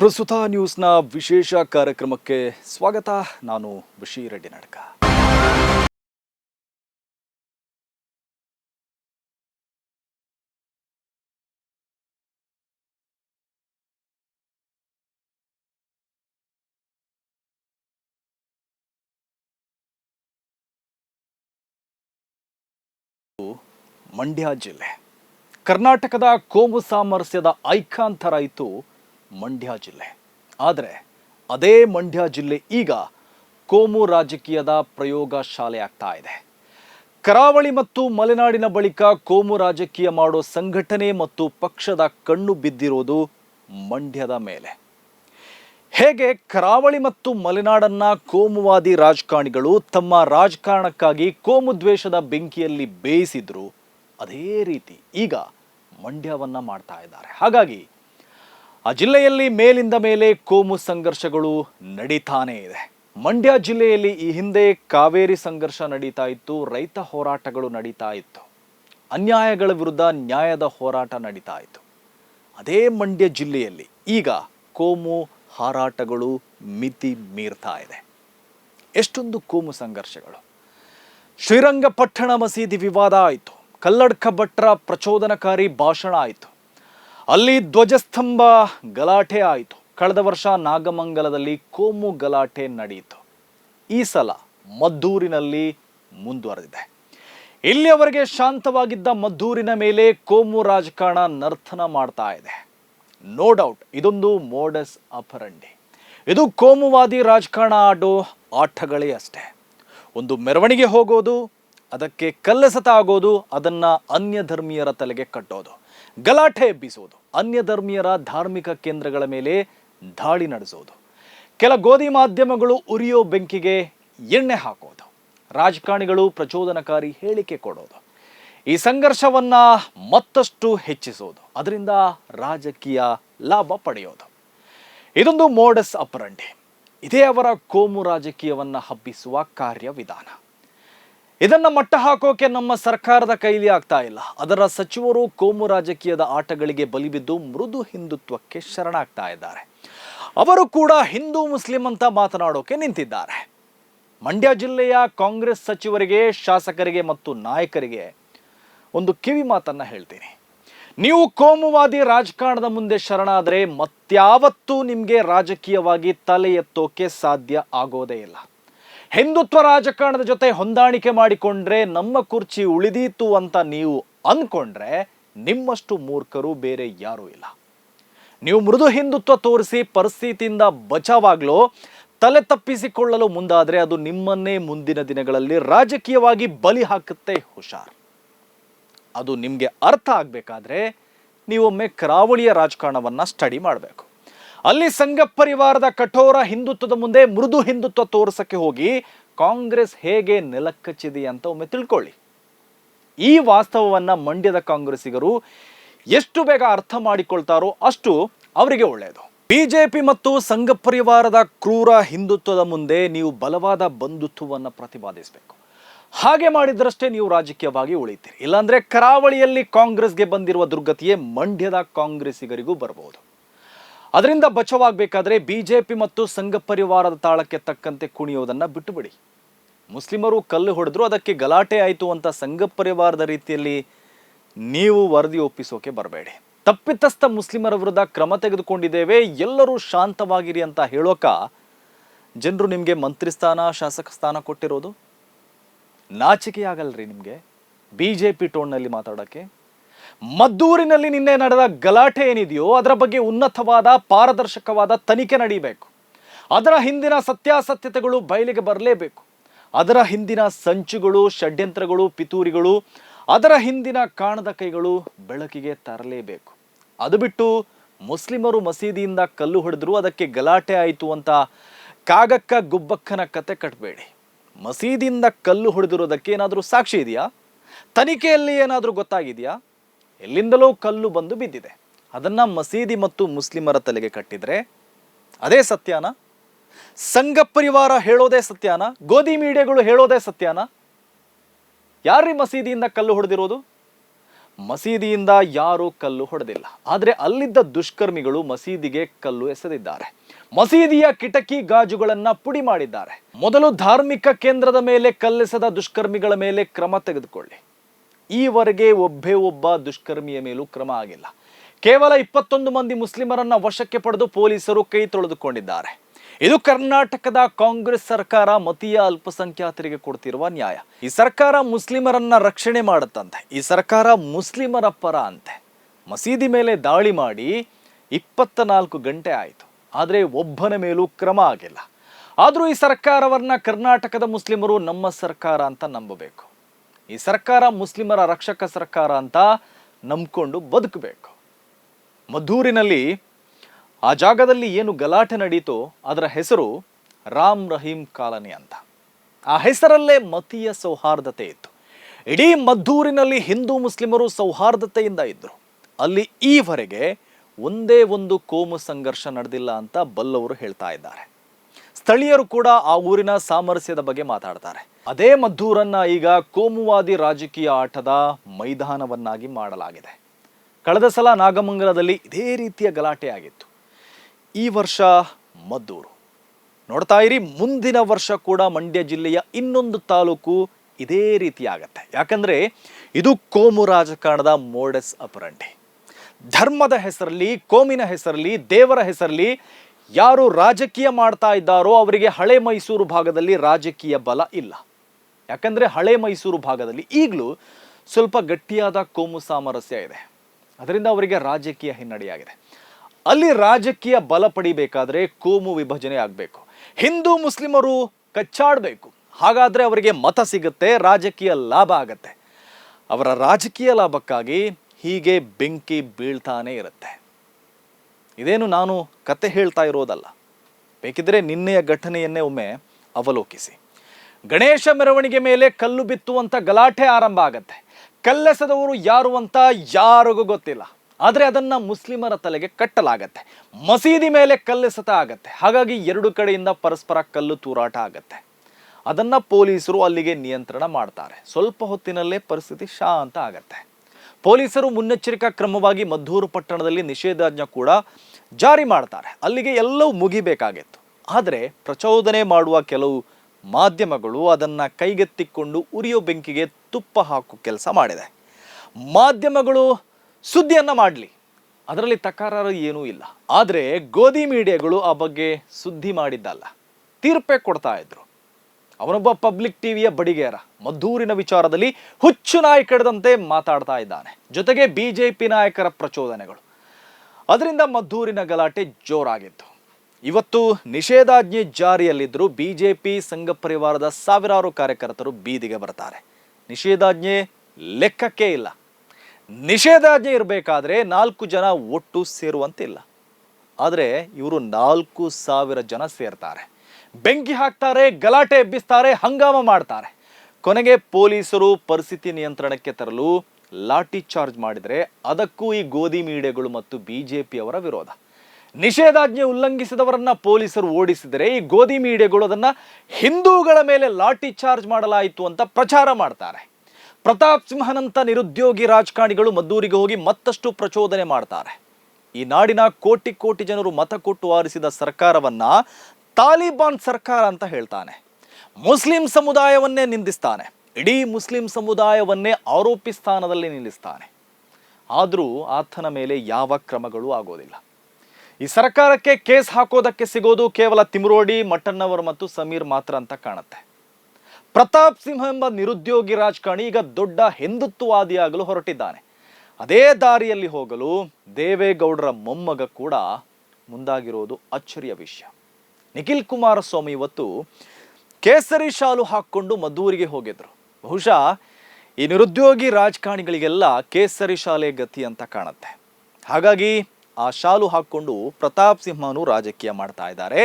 ಪ್ರಸ್ತುತ ನ್ಯೂಸ್ನ ವಿಶೇಷ ಕಾರ್ಯಕ್ರಮಕ್ಕೆ ಸ್ವಾಗತ. ನಾನು ಬಶಿ ರೆಡ್ಡಿ ನಡಕ. ಮಂಡ್ಯ ಜಿಲ್ಲೆ. ಕರ್ನಾಟಕದ ಕೋಮು ಸಾಮರಸ್ಯದ ಐಕಾನ್ ಥರ ಮಂಡ್ಯ ಜಿಲ್ಲೆ. ಆದರೆ ಅದೇ ಮಂಡ್ಯ ಜಿಲ್ಲೆ ಈಗ ಕೋಮು ರಾಜಕೀಯದ ಪ್ರಯೋಗ ಶಾಲೆ ಆಗ್ತಾ ಇದೆ. ಕರಾವಳಿ ಮತ್ತು ಮಲೆನಾಡಿನ ಬಳಿಕ ಕೋಮು ರಾಜಕೀಯ ಮಾಡೋ ಸಂಘಟನೆ ಮತ್ತು ಪಕ್ಷದ ಕಣ್ಣು ಬಿದ್ದಿರೋದು ಮಂಡ್ಯದ ಮೇಲೆ. ಹೇಗೆ ಕರಾವಳಿ ಮತ್ತು ಮಲೆನಾಡನ್ನ ಕೋಮುವಾದಿ ರಾಜಕಾರಣಿಗಳು ತಮ್ಮ ರಾಜಕಾರಣಕ್ಕಾಗಿ ಕೋಮು ದ್ವೇಷದ ಬೆಂಕಿಯಲ್ಲಿ ಬೇಯಿಸಿದ್ರು, ಅದೇ ರೀತಿ ಈಗ ಮಂಡ್ಯವನ್ನ ಮಾಡ್ತಾ ಇದ್ದಾರೆ. ಹಾಗಾಗಿ ಆ ಜಿಲ್ಲೆಯಲ್ಲಿ ಮೇಲಿಂದ ಮೇಲೆ ಕೋಮು ಸಂಘರ್ಷಗಳು ನಡೀತಾನೇ ಇದೆ. ಮಂಡ್ಯ ಜಿಲ್ಲೆಯಲ್ಲಿ ಈ ಹಿಂದೆ ಕಾವೇರಿ ಸಂಘರ್ಷ ನಡೀತಾ ಇತ್ತು, ರೈತ ಹೋರಾಟಗಳು ನಡೀತಾ ಇತ್ತು. ಅನ್ಯಾಯಗಳ ವಿರುದ್ಧ ನ್ಯಾಯದ ಹೋರಾಟ ನಡೀತಾ ಇತ್ತು. ಅದೇ ಮಂಡ್ಯ ಜಿಲ್ಲೆಯಲ್ಲಿ ಈಗ ಕೋಮು ಹಾರಾಟಗಳು ಮಿತಿ ಮೀರ್ತಾ ಇದೆ. ಎಷ್ಟೊಂದು ಕೋಮು ಸಂಘರ್ಷಗಳು. ಶ್ರೀರಂಗಪಟ್ಟಣ ಮಸೀದಿ ವಿವಾದ ಆಯಿತು. ಕಲ್ಲಡ್ಕ ಭಟ್ರ ಪ್ರಚೋದನಕಾರಿ ಭಾಷಣ ಆಯಿತು. ಅಲ್ಲಿ ಧ್ವಜಸ್ತಂಭ ಗಲಾಟೆ ಆಯಿತು. ಕಳೆದ ವರ್ಷ ನಾಗಮಂಗಲದಲ್ಲಿ ಕೋಮು ಗಲಾಟೆ ನಡೆಯಿತು. ಈ ಸಲ ಮದ್ದೂರಿನಲ್ಲಿ ಮುಂದುವರೆದಿದೆ. ಇಲ್ಲಿಯವರೆಗೆ ಶಾಂತವಾಗಿದ್ದ ಮದ್ದೂರಿನ ಮೇಲೆ ಕೋಮು ರಾಜಕಾರಣ ನರ್ತನ ಮಾಡ್ತಾ ಇದೆ. ನೋ ಡೌಟ್ ಇದೊಂದು ಮೋಡಸ್ ಅಪರಂಡಿ ಇದು ಕೋಮುವಾದಿ ರಾಜಕಾರಣ ಆಡೋ ಆಟಗಳೇ ಅಷ್ಟೇ. ಒಂದು ಮೆರವಣಿಗೆ ಹೋಗೋದು ಅದಕ್ಕೆ ಕಲ್ಲಸತ ಆಗೋದು, ಅದನ್ನ ಅನ್ಯ ಧರ್ಮೀಯರ ತಲೆಗೆ ಕಟ್ಟೋದು. ಗಲಾಟೆ ಎಬ್ಬಿಸೋದು ಅನ್ಯ ಧರ್ಮೀಯರ ಧಾರ್ಮಿಕ ಕೇಂದ್ರಗಳ ಮೇಲೆ ದಾಳಿ ನಡೆಸೋದು. ಕೆಲ ಗೋಧಿ ಮಾಧ್ಯಮಗಳು ಉರಿಯೋ ಬೆಂಕಿಗೆ ಎಣ್ಣೆ ಹಾಕೋದು. ರಾಜಕಾರಣಿಗಳು ಪ್ರಚೋದನಕಾರಿ ಹೇಳಿಕೆ ಕೊಡೋದು. ಈ ಸಂಘರ್ಷವನ್ನ ಮತ್ತಷ್ಟು ಹೆಚ್ಚಿಸೋದು. ಅದರಿಂದ ರಾಜಕೀಯ ಲಾಭ ಪಡೆಯೋದು. ಇದೊಂದು ಮೋಡಸ್ ಅಪರಂಡಿ ಇದೇ ಅವರ ಕೋಮು ರಾಜಕೀಯವನ್ನ ಹಬ್ಬಿಸುವ ಕಾರ್ಯವಿಧಾನ. ಇದನ್ನ ಮಟ್ಟ ಹಾಕೋಕೆ ನಮ್ಮ ಸರ್ಕಾರದ ಕೈಲಿ ಆಗ್ತಾ ಇಲ್ಲ. ಅದರ ಸಚಿವರು ಕೋಮು ರಾಜಕೀಯದ ಆಟಗಳಿಗೆ ಬಲಿಬಿದ್ದು ಮೃದು ಹಿಂದುತ್ವಕ್ಕೆ ಶರಣಾಗ್ತಾ ಇದ್ದಾರೆ. ಅವರು ಕೂಡ ಹಿಂದೂ ಮುಸ್ಲಿಂ ಅಂತ ಮಾತನಾಡೋಕೆ ನಿಂತಿದ್ದಾರೆ. ಮಂಡ್ಯ ಜಿಲ್ಲೆಯ ಕಾಂಗ್ರೆಸ್ ಸಚಿವರಿಗೆ, ಶಾಸಕರಿಗೆ ಮತ್ತು ನಾಯಕರಿಗೆ ಒಂದು ಕಿವಿ ಮಾತನ್ನ ಹೇಳ್ತೀನಿ. ನೀವು ಕೋಮುವಾದಿ ರಾಜಕಾರಣದ ಮುಂದೆ ಶರಣಾದರೆ ಮತ್ಯಾವತ್ತೂ ನಿಮಗೆ ರಾಜಕೀಯವಾಗಿ ತಲೆ ಎತ್ತೋಕೆ ಸಾಧ್ಯ ಆಗೋದೇ ಇಲ್ಲ. ಹಿಂದುತ್ವ ರಾಜಕಾರಣದ ಜೊತೆ ಹೊಂದಾಣಿಕೆ ಮಾಡಿಕೊಂಡ್ರೆ ನಮ್ಮ ಕುರ್ಚಿ ಉಳಿದೀತು ಅಂತ ನೀವು ಅಂದ್ಕೊಂಡ್ರೆ ನಿಮ್ಮಷ್ಟು ಮೂರ್ಖರು ಬೇರೆ ಯಾರೂ ಇಲ್ಲ. ನೀವು ಮೃದು ಹಿಂದುತ್ವ ತೋರಿಸಿ ಪರಿಸ್ಥಿತಿಯಿಂದ ಬಚಾವಾಗ್ಲೋ, ತಲೆ ತಪ್ಪಿಸಿಕೊಳ್ಳಲು ಮುಂದಾದರೆ ಅದು ನಿಮ್ಮನ್ನೇ ಮುಂದಿನ ದಿನಗಳಲ್ಲಿ ರಾಜಕೀಯವಾಗಿ ಬಲಿ ಹಾಕುತ್ತೆ ಹುಷಾರ್. ಅದು ನಿಮಗೆ ಅರ್ಥ ಆಗಬೇಕಾದ್ರೆ ನೀವೊಮ್ಮೆ ಕರಾವಳಿಯ ರಾಜಕಾರಣವನ್ನು ಸ್ಟಡಿ ಮಾಡಬೇಕು. ಅಲ್ಲಿ ಸಂಘ ಪರಿವಾರದ ಕಠೋರ ಹಿಂದುತ್ವದ ಮುಂದೆ ಮೃದು ಹಿಂದುತ್ವ ತೋರಿಸಕ್ಕೆ ಹೋಗಿ ಕಾಂಗ್ರೆಸ್ ಹೇಗೆ ನೆಲಕ್ಕಚ್ಚಿದೆ ಅಂತ ಒಮ್ಮೆ ತಿಳ್ಕೊಳ್ಳಿ. ಈ ವಾಸ್ತವವನ್ನ ಮಂಡ್ಯದ ಕಾಂಗ್ರೆಸ್ಸಿಗರು ಎಷ್ಟು ಬೇಗ ಅರ್ಥ ಮಾಡಿಕೊಳ್ತಾರೋ ಅಷ್ಟು ಅವರಿಗೆ ಒಳ್ಳೆಯದು. ಬಿಜೆಪಿ ಮತ್ತು ಸಂಘ ಪರಿವಾರದ ಕ್ರೂರ ಹಿಂದುತ್ವದ ಮುಂದೆ ನೀವು ಬಲವಾದ ಬಂಧುತ್ವವನ್ನು ಪ್ರತಿಪಾದಿಸಬೇಕು. ಹಾಗೆ ಮಾಡಿದ್ರಷ್ಟೇ ನೀವು ರಾಜಕೀಯವಾಗಿ ಉಳಿತೀರಿ. ಇಲ್ಲಾಂದ್ರೆ ಕರಾವಳಿಯಲ್ಲಿ ಕಾಂಗ್ರೆಸ್ಗೆ ಬಂದಿರುವ ದುರ್ಗತಿಯೇ ಮಂಡ್ಯದ ಕಾಂಗ್ರೆಸ್ಸಿಗರಿಗೂ ಬರಬಹುದು ಅದರಿಂದ ಬಚಾವಾಗಬೇಕಾದ್ರೆ ಬಿಜೆಪಿ ಮತ್ತು ಸಂಘ ಪರಿವಾರದ ತಾಳಕ್ಕೆ ತಕ್ಕಂತೆ ಕುಣಿಯೋದನ್ನ ಬಿಟ್ಟುಬಿಡಿ. ಮುಸ್ಲಿಮರು ಕಲ್ಲು ಹೊಡೆದ್ರು ಅದಕ್ಕೆ ಗಲಾಟೆ ಆಯಿತು ಅಂತ ಸಂಘ ಪರಿವಾರದ ರೀತಿಯಲ್ಲಿ ನೀವು ವರದಿ ಒಪ್ಪಿಸೋಕೆ ಬರಬೇಡಿ. ತಪ್ಪಿತಸ್ಥ ಮುಸ್ಲಿಮರ ವಿರುದ್ಧ ಕ್ರಮ ತೆಗೆದುಕೊಂಡಿದ್ದೇವೆ, ಎಲ್ಲರೂ ಶಾಂತವಾಗಿರಿ ಅಂತ ಹೇಳೋಕ ಜನರು ನಿಮಗೆ ಮಂತ್ರಿ ಸ್ಥಾನ, ಶಾಸಕ ಸ್ಥಾನ ಕೊಟ್ಟಿರೋದು? ನಾಚಿಕೆ ಆಗಲ್ರಿ ನಿಮಗೆ. ಬಿ ಜೆ ಪಿ ಟೋನ್ನಲ್ಲಿ ಮಾತಾಡೋಕ್ಕೆ ಮದ್ದೂರಿನಲ್ಲಿ ನಿನ್ನೆ ನಡೆದ ಗಲಾಟೆ ಏನಿದೆಯೋ ಅದರ ಬಗ್ಗೆ ಉನ್ನತವಾದ ಪಾರದರ್ಶಕವಾದ ತನಿಖೆ ನಡೀಬೇಕು ಅದರ ಹಿಂದಿನ ಸತ್ಯಾಸತ್ಯತೆಗಳು ಬಯಲಿಗೆ ಬರಲೇಬೇಕು. ಅದರ ಹಿಂದಿನ ಸಂಚುಗಳು, ಷಡ್ಯಂತ್ರಗಳು, ಪಿತೂರಿಗಳು, ಅದರ ಹಿಂದಿನ ಕಾಣದ ಕೈಗಳು ಬೆಳಕಿಗೆ ತರಲೇಬೇಕು. ಅದು ಬಿಟ್ಟು ಮುಸ್ಲಿಮರು ಮಸೀದಿಯಿಂದ ಕಲ್ಲು ಹೊಡೆದ್ರು, ಅದಕ್ಕೆ ಗಲಾಟೆ ಆಯಿತು ಅಂತ ಕಾಗಕ್ಕ ಗುಬ್ಬಕ್ಕನ ಕತೆ ಕಟ್ಟಬೇಡಿ ಮಸೀದಿಯಿಂದ ಕಲ್ಲು ಹೊಡೆದಿರೋದಕ್ಕೆ ಏನಾದರೂ ಸಾಕ್ಷಿ ಇದೆಯಾ? ತನಿಖೆಯಲ್ಲಿ ಏನಾದರೂ ಗೊತ್ತಾಗಿದೆಯಾ? ಎಲ್ಲಿಂದಲೋ ಕಲ್ಲು ಬಂದು ಬಿದ್ದಿದೆ. ಅದನ್ನ ಮಸೀದಿ ಮತ್ತು ಮುಸ್ಲಿಮರ ತಲೆಗೆ ಕಟ್ಟಿದ್ರೆ ಅದೇ ಸತ್ಯಾನ? ಸಂಘ ಪರಿವಾರ ಹೇಳೋದೇ ಸತ್ಯಾನ? ಗೋಧಿ ಮೀಡಿಯಾಗಳು ಹೇಳೋದೇ ಸತ್ಯಾನ? ಯಾರ್ರೀ ಮಸೀದಿಯಿಂದ ಕಲ್ಲು ಹೊಡೆದಿರೋದು? ಮಸೀದಿಯಿಂದ ಯಾರೂ ಕಲ್ಲು ಹೊಡೆದಿಲ್ಲ. ಆದರೆ ಅಲ್ಲಿದ್ದ ದುಷ್ಕರ್ಮಿಗಳು ಮಸೀದಿಗೆ ಕಲ್ಲು ಎಸೆದಿದ್ದಾರೆ. ಮಸೀದಿಯ ಕಿಟಕಿ ಗಾಜುಗಳನ್ನ ಪುಡಿ ಮಾಡಿದ್ದಾರೆ. ಮೊದಲು ಧಾರ್ಮಿಕ ಕೇಂದ್ರದ ಮೇಲೆ ಕಲ್ಲೆಸೆದ ದುಷ್ಕರ್ಮಿಗಳ ಮೇಲೆ ಕ್ರಮ ತೆಗೆದುಕೊಳ್ಳಿ. ಈವರೆಗೆ ಒಬ್ಬೇ ಒಬ್ಬ ದುಷ್ಕರ್ಮಿಯ ಮೇಲೂ ಕ್ರಮ ಆಗಿಲ್ಲ. ಕೇವಲ ಇಪ್ಪತ್ತೊಂದು ಮಂದಿ ಮುಸ್ಲಿಮರನ್ನ ವಶಕ್ಕೆ ಪಡೆದು ಪೊಲೀಸರು ಕೈ ತೊಳೆದುಕೊಂಡಿದ್ದಾರೆ. ಇದು ಕರ್ನಾಟಕದ ಕಾಂಗ್ರೆಸ್ ಸರ್ಕಾರ ಮತೀಯ ಅಲ್ಪಸಂಖ್ಯಾತರಿಗೆ ಕೊಡ್ತಿರುವ ನ್ಯಾಯ. ಈ ಸರ್ಕಾರ ಮುಸ್ಲಿಮರನ್ನ ರಕ್ಷಣೆ ಮಾಡುತ್ತಂತೆ. ಈ ಸರ್ಕಾರ ಮುಸ್ಲಿಮರ ಪರ ಅಂತೆ. ಮಸೀದಿ ಮೇಲೆ ದಾಳಿ ಮಾಡಿ ಇಪ್ಪತ್ತ ನಾಲ್ಕು ಗಂಟೆ ಆಯಿತು. ಆದರೆ ಒಬ್ಬನ ಮೇಲೂ ಕ್ರಮ ಆಗಿಲ್ಲ. ಆದರೂ ಈ ಸರ್ಕಾರವನ್ನ ಕರ್ನಾಟಕದ ಮುಸ್ಲಿಮರು ನಮ್ಮ ಸರ್ಕಾರ ಅಂತ ನಂಬಬೇಕು. ಈ ಸರ್ಕಾರ ಮುಸ್ಲಿಮರ ರಕ್ಷಕ ಸರ್ಕಾರ ಅಂತ ನಂಬ್ಕೊಂಡು ಬದುಕಬೇಕು. ಮದ್ದೂರಿನಲ್ಲಿ ಆ ಜಾಗದಲ್ಲಿ ಏನು ಗಲಾಟೆ ನಡೀತೋ ಅದರ ಹೆಸರು ರಾಮ್ ರಹೀಂ ಕಾಲನಿ ಅಂತ. ಆ ಹೆಸರಲ್ಲೇ ಮತೀಯ ಸೌಹಾರ್ದತೆ ಇತ್ತು. ಇಡೀ ಮದ್ದೂರಿನಲ್ಲಿ ಹಿಂದೂ ಮುಸ್ಲಿಮರು ಸೌಹಾರ್ದತೆಯಿಂದ ಇದ್ದರು ಅಲ್ಲಿ ಈವರೆಗೆ ಒಂದೇ ಒಂದು ಕೋಮು ಸಂಘರ್ಷ ನಡೆದಿಲ್ಲ ಅಂತ ಬಲ್ಲವರು ಹೇಳ್ತಾ ಇದ್ದಾರೆ. ಸ್ಥಳೀಯರು ಕೂಡ ಆ ಊರಿನ ಸಾಮರಸ್ಯದ ಬಗ್ಗೆ ಮಾತಾಡ್ತಾರೆ. ಅದೇ ಮದ್ದೂರನ್ನ ಈಗ ಕೋಮುವಾದಿ ರಾಜಕೀಯ ಆಟದ ಮೈದಾನವನ್ನಾಗಿ ಮಾಡಲಾಗಿದೆ. ಕಳೆದ ಸಲ ನಾಗಮಂಗಲದಲ್ಲಿ ಇದೇ ರೀತಿಯ ಗಲಾಟೆ ಆಗಿತ್ತು. ಈ ವರ್ಷ ಮದ್ದೂರು. ನೋಡ್ತಾ ಇರಿ, ಮುಂದಿನ ವರ್ಷ ಕೂಡ ಮಂಡ್ಯ ಜಿಲ್ಲೆಯ ಇನ್ನೊಂದು ತಾಲೂಕು ಇದೇ ರೀತಿ ಆಗತ್ತೆ ಯಾಕಂದ್ರೆ ಇದು ಕೋಮು ರಾಜಕಾರಣದ ಮೋಡಸ್ ಅಪರಂಟಿ ಧರ್ಮದ ಹೆಸರಲ್ಲಿ, ಕೋಮಿನ ಹೆಸರಲ್ಲಿ, ದೇವರ ಹೆಸರಲ್ಲಿ ಯಾರು ರಾಜಕೀಯ ಮಾಡ್ತಾ ಇದ್ದಾರೋ ಅವರಿಗೆ ಹಳೆ ಮೈಸೂರು ಭಾಗದಲ್ಲಿ ರಾಜಕೀಯ ಬಲ ಇಲ್ಲ. ಯಾಕಂದ್ರೆ ಹಳೆ ಮೈಸೂರು ಭಾಗದಲ್ಲಿ ಈಗಲೂ ಸ್ವಲ್ಪ ಗಟ್ಟಿಯಾದ ಕೋಮು ಸಾಮರಸ್ಯ ಇದೆ. ಅದರಿಂದ ಅವರಿಗೆ ರಾಜಕೀಯ ಹಿನ್ನಡೆಯಾಗಿದೆ. ಅಲ್ಲಿ ರಾಜಕೀಯ ಬಲ ಪಡಿಬೇಕಾದ್ರೆ ಕೋಮು ವಿಭಜನೆ ಆಗಬೇಕು. ಹಿಂದೂ ಮುಸ್ಲಿಮರು ಕಚ್ಚಾಡಬೇಕು. ಹಾಗಾದರೆ ಅವರಿಗೆ ಮತ ಸಿಗುತ್ತೆ, ರಾಜಕೀಯ ಲಾಭ ಆಗತ್ತೆ. ಅವರ ರಾಜಕೀಯ ಲಾಭಕ್ಕಾಗಿ ಹೀಗೆ ಬೆಂಕಿ ಬೀಳ್ತಾನೆ ಇರುತ್ತೆ. ಇದೇನು ನಾನು ಕತೆ ಹೇಳ್ತಾ ಇರೋದಲ್ಲ. ಬೇಕಿದ್ರೆ ನಿನ್ನೆಯ ಘಟನೆಯನ್ನೇ ಒಮ್ಮೆ ಅವಲೋಕಿಸಿ. ಗಣೇಶ ಮೆರವಣಿಗೆ ಮೇಲೆ ಕಲ್ಲು ಬಿತ್ತುವಂಥ ಗಲಾಟೆ ಆರಂಭ ಆಗತ್ತೆ. ಕಲ್ಲೆಸದವರು ಯಾರು ಅಂತ ಯಾರಿಗೂ ಗೊತ್ತಿಲ್ಲ. ಆದರೆ ಅದನ್ನು ಮುಸ್ಲಿಮರ ತಲೆಗೆ ಕಟ್ಟಲಾಗತ್ತೆ. ಮಸೀದಿ ಮೇಲೆ ಕಲ್ಲೆಸತ ಆಗತ್ತೆ. ಹಾಗಾಗಿ ಎರಡು ಕಡೆಯಿಂದ ಪರಸ್ಪರ ಕಲ್ಲು ತೂರಾಟ ಆಗತ್ತೆ. ಅದನ್ನ ಪೊಲೀಸರು ಅಲ್ಲಿಗೆ ನಿಯಂತ್ರಣ ಮಾಡ್ತಾರೆ. ಸ್ವಲ್ಪ ಹೊತ್ತಿನಲ್ಲೇ ಪರಿಸ್ಥಿತಿ ಶಾಂತ ಆಗತ್ತೆ. ಪೊಲೀಸರು ಮುನ್ನೆಚ್ಚರಿಕಾ ಕ್ರಮವಾಗಿ ಮದ್ದೂರು ಪಟ್ಟಣದಲ್ಲಿ ನಿಷೇಧಾಜ್ಞೆ ಕೂಡ ಜಾರಿ ಮಾಡ್ತಾರೆ. ಅಲ್ಲಿಗೆ ಎಲ್ಲವೂ ಮುಗಿಬೇಕಾಗಿತ್ತು. ಆದರೆ ಪ್ರಚೋದನೆ ಮಾಡುವ ಕೆಲವು ಮಾಧ್ಯಮಗಳು ಅದನ್ನು ಕೈಗೆತ್ತಿಕೊಂಡು ಉರಿಯೋ ಬೆಂಕಿಗೆ ತುಪ್ಪ ಹಾಕೋ ಕೆಲಸ ಮಾಡಿದೆ. ಮಾಧ್ಯಮಗಳು ಸುದ್ದಿಯನ್ನು ಮಾಡಲಿ. ಅದರಲ್ಲಿ ತಕರಾರು ಏನೂ ಇಲ್ಲ. ಆದರೆ ಗೋಧಿ ಮೀಡಿಯಾಗಳು ಆ ಬಗ್ಗೆ ಸುದ್ದಿ ಮಾಡಿದ್ದಲ್ಲ. ತೀರ್ಪೇ ಕೊಡ್ತಾ ಇದ್ರು. ಅವನೊಬ್ಬ ಪಬ್ಲಿಕ್ ಟಿವಿಯ ಬಡಿಗೇರ, ಮದ್ದೂರಿನ ವಿಚಾರದಲ್ಲಿ ಹುಚ್ಚು ನಾಯಿ ಕಡದಂತೆ ಮಾತಾಡ್ತಾ ಇದ್ದಾನೆ. ಜೊತೆಗೆ ಬಿಜೆಪಿ ನಾಯಕರ ಪ್ರಚೋದನೆಗಳು. ಅದರಿಂದ ಮದ್ದೂರಿನ ಗಲಾಟೆ ಜೋರಾಗಿತ್ತು. ಇವತ್ತು ನಿಷೇಧಾಜ್ಞೆ ಜಾರಿಯಲ್ಲಿದ್ದರೂ ಬಿಜೆಪಿ ಸಂಘ ಪರಿವಾರದ ಸಾವಿರಾರು ಕಾರ್ಯಕರ್ತರು ಬೀದಿಗೆ ಬರ್ತಾರೆ ನಿಷೇಧಾಜ್ಞೆ ಲೆಕ್ಕಕ್ಕೆ ಇಲ್ಲ. ನಿಷೇಧಾಜ್ಞೆ ಇರಬೇಕಾದ್ರೆ ನಾಲ್ಕು ಜನ ಒಟ್ಟು ಸೇರುವಂತಿಲ್ಲ. ಆದರೆ ಇವರು ನಾಲ್ಕು ಸಾವಿರ ಜನ ಸೇರ್ತಾರೆ. ಬೆಂಕಿ ಹಾಕ್ತಾರೆ, ಗಲಾಟೆ ಎಬ್ಬಿಸ್ತಾರೆ, ಹಂಗಾಮ ಮಾಡ್ತಾರೆ. ಕೊನೆಗೆ ಪೊಲೀಸರು ಪರಿಸ್ಥಿತಿ ನಿಯಂತ್ರಣಕ್ಕೆ ತರಲು ಲಾಠಿ ಚಾರ್ಜ್ ಮಾಡಿದರೆ ಅದಕ್ಕೂ ಈ ಗೋಧಿ ಮೀಡಿಯಾಗಳು ಮತ್ತು ಬಿ ಜೆ ಪಿಯವರ ವಿರೋಧ. ನಿಷೇಧಾಜ್ಞೆ ಉಲ್ಲಂಘಿಸಿದವರನ್ನ ಪೊಲೀಸರು ಓಡಿಸಿದರೆ ಈ ಗೋಧಿ ಮೀಡಿಯಾಗಳು ಅದನ್ನು ಹಿಂದೂಗಳ ಮೇಲೆ ಲಾಠಿ ಚಾರ್ಜ್ ಮಾಡಲಾಯಿತು ಅಂತ ಪ್ರಚಾರ ಮಾಡ್ತಾರೆ. ಪ್ರತಾಪ್ ಸಿಂಹನಂತ ನಿರುದ್ಯೋಗಿ ರಾಜಕಾರಣಿಗಳು ಮದ್ದೂರಿಗೆ ಹೋಗಿ ಮತ್ತಷ್ಟು ಪ್ರಚೋದನೆ ಮಾಡ್ತಾರೆ. ಈ ನಾಡಿನ ಕೋಟಿ ಕೋಟಿ ಜನರು ಮತ ಕೊಟ್ಟು ಆರಿಸಿದ ಸರ್ಕಾರವನ್ನ ತಾಲಿಬಾನ್ ಸರ್ಕಾರ ಅಂತ ಹೇಳ್ತಾನೆ. ಮುಸ್ಲಿಂ ಸಮುದಾಯವನ್ನೇ ನಿಂದಿಸ್ತಾನೆ. ಇಡೀ ಮುಸ್ಲಿಂ ಸಮುದಾಯವನ್ನೇ ಆರೋಪಿ ಸ್ಥಾನದಲ್ಲಿ ನಿಲ್ಲಿಸ್ತಾನೆ. ಆದರೂ ಆತನ ಮೇಲೆ ಯಾವ ಕ್ರಮಗಳು ಆಗೋದಿಲ್ಲ. ಈ ಸರ್ಕಾರಕ್ಕೆ ಕೇಸ್ ಹಾಕೋದಕ್ಕೆ ಸಿಗೋದು ಕೇವಲ ತಿಮ್ರೋಡಿ, ಮಟ್ಟಣ್ಣವರ್ ಮತ್ತು ಸಮೀರ್ ಮಾತ್ರ ಅಂತ ಕಾಣುತ್ತೆ. ಪ್ರತಾಪ್ ಸಿಂಹ ಎಂಬ ನಿರುದ್ಯೋಗಿ ರಾಜಕಾರಣಿ ಈಗ ದೊಡ್ಡ ಹಿಂದುತ್ವವಾದಿಯಾಗಲು ಹೊರಟಿದ್ದಾನೆ. ಅದೇ ದಾರಿಯಲ್ಲಿ ಹೋಗಲು ದೇವೇಗೌಡರ ಮೊಮ್ಮಗ ಕೂಡ ಮುಂದಾಗಿರೋದು ಅಚ್ಚರಿಯ ವಿಷಯ. ನಿಖಿಲ್ ಕುಮಾರಸ್ವಾಮಿ ಇವತ್ತು ಕೇಸರಿ ಶಾಲು ಹಾಕ್ಕೊಂಡು ಮದ್ದೂರಿಗೆ ಹೋಗಿದ್ರು. ಬಹುಶಃ ಈ ನಿರುದ್ಯೋಗಿ ರಾಜಕಾರಣಿಗಳಿಗೆಲ್ಲ ಕೇಸರಿ ಶಾಲೆ ಗತಿ ಅಂತ ಕಾಣುತ್ತೆ. ಹಾಗಾಗಿ ಆ ಶಾಲು ಹಾಕ್ಕೊಂಡು ಪ್ರತಾಪ್ ಸಿಂಹನು ರಾಜಕೀಯ ಮಾಡ್ತಾ ಇದ್ದಾರೆ.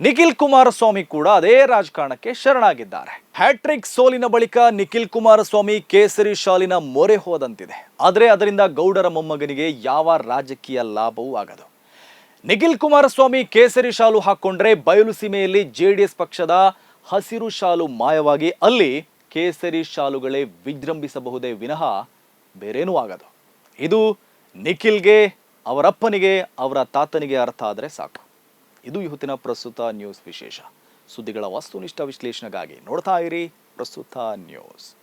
ನಿಖಿಲ್ ಕುಮಾರಸ್ವಾಮಿ ಕೂಡ ಅದೇ ರಾಜಕಾರಣಕ್ಕೆ ಶರಣಾಗಿದ್ದಾರೆ. ಹ್ಯಾಟ್ರಿಕ್ ಸೋಲಿನ ಬಳಿಕ ನಿಖಿಲ್ ಕುಮಾರಸ್ವಾಮಿ ಕೇಸರಿ ಶಾಲಿನ ಮೊರೆ ಹೋದಂತಿದೆ. ಆದರೆ ಅದರಿಂದ ಗೌಡರ ಮೊಮ್ಮಗನಿಗೆ ಯಾವ ರಾಜಕೀಯ ಲಾಭವೂ ಆಗದು. ನಿಖಿಲ್ ಕುಮಾರಸ್ವಾಮಿ ಕೇಸರಿ ಶಾಲು ಹಾಕ್ಕೊಂಡ್ರೆ ಬಯಲು ಸೀಮೆಯಲ್ಲಿ ಜೆಡಿಎಸ್ ಪಕ್ಷದ ಹಸಿರು ಶಾಲು ಮಾಯವಾಗಿ ಅಲ್ಲಿ ಕೇಸರಿ ಶಾಲುಗಳೇ ವಿಜೃಂಭಿಸಬಹುದೇ ವಿನಃ ಬೇರೇನೂ ಆಗದು. ಇದು ನಿಖಿಲ್ಗೆ, ಅವರಪ್ಪನಿಗೆ, ಅವರ ತಾತನಿಗೆ ಅರ್ಥ ಆದರೆ ಸಾಕು. ಇದು ಇವತ್ತಿನ ಪ್ರಸ್ತುತ ನ್ಯೂಸ್ ವಿಶೇಷ. ಸುದ್ದಿಗಳ ವಸ್ತುನಿಷ್ಠ ವಿಶ್ಲೇಷಣೆಗಾಗಿ ನೋಡ್ತಾ ಇರಿ ಪ್ರಸ್ತುತ ನ್ಯೂಸ್.